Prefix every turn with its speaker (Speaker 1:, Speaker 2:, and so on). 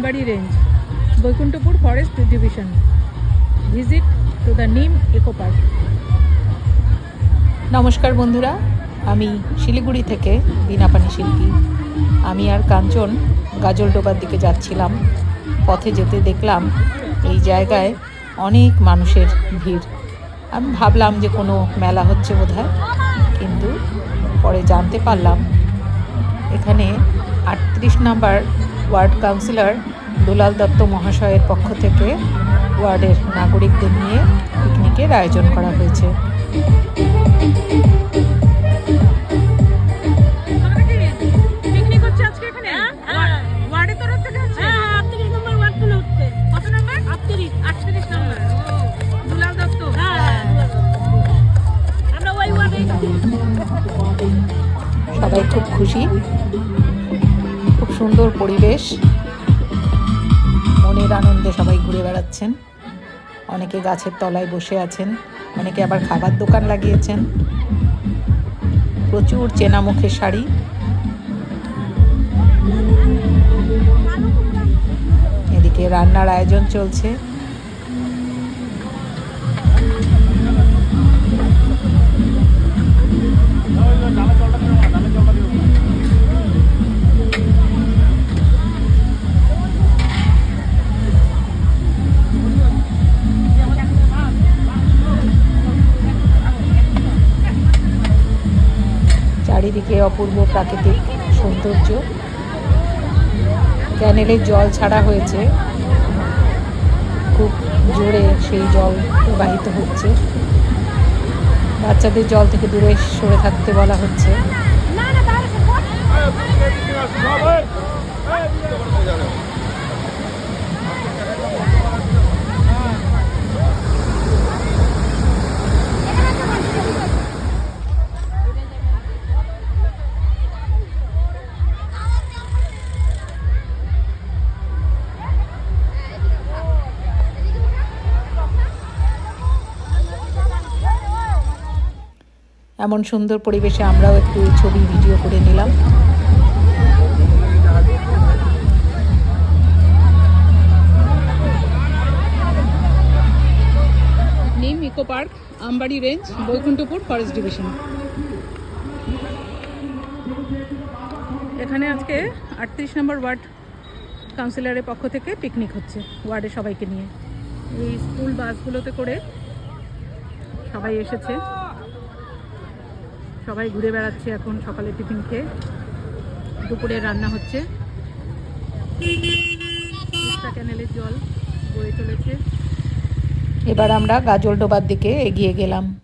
Speaker 1: Ambari range Baikunthapur forest division visit to the Neem eco park নমস্কার বন্ধুরা, আমি শিলিগুড়ি থেকে বিনাপানি শিল্পী। আমি আর কাঞ্চন গাজলডোবার দিকে যাচ্ছিলাম, পথে যেতে দেখলাম এই জায়গায় অনেক মানুষের ভিড়। আমি ভাবলাম যে কোনো মেলা হচ্ছে বোধহয়, কিন্তু পরে জানতে পারলাম এখানে আটত্রিশ number ward councillor Dulal Dutta মহাশয়ের পক্ষ থেকে ওয়ার্ডের নাগরিকদের নিয়ে পিকনিকের আয়োজন করা হয়েছে। সবাই খুব খুশি। সুন্দর পরিবেশ। মনের আনন্দে সবাই ঘুরে বেড়াচ্ছেন। অনেকে গাছের তলায় বসে আছেন, অনেকে আবার খাবার দোকান লাগিয়েছেন। প্রচুর চেনা মুখের শাড়ি। এদিকে রান্নার আয়োজন চলছে। চারিদিকে অপূর্ব প্রাকৃতিক সৌন্দর্য। ক্যানেলের জল ছাড়া হয়েছে। খুব জোরে সেই জল প্রবাহিত হচ্ছে। বাচ্চাদের জল থেকে দূরে সরে থাকতে বলা হচ্ছে। এমন সুন্দর পরিবেশে আমরাও একটু ছবি ভিডিও করে নিলাম। Neem eco park, Ambari range, Baikunthapur forest division. এখানে আজকে আটত্রিশ নম্বর ওয়ার্ড কাউন্সিলরের পক্ষ থেকে পিকনিক হচ্ছে, ওয়ার্ডে সবাইকে নিয়ে। এই স্কুল বাসগুলোতে করে সবাই এসেছে। সবাই ঘুরে বেড়াচ্ছে এখন সকালে টিফিন খেয়ে। দুপুরে রান্না হচ্ছে। ক্যানেলের জল বয়ে চলেছে। এবার আমরা গাজল ডোবার দিকে এগিয়ে গেলাম।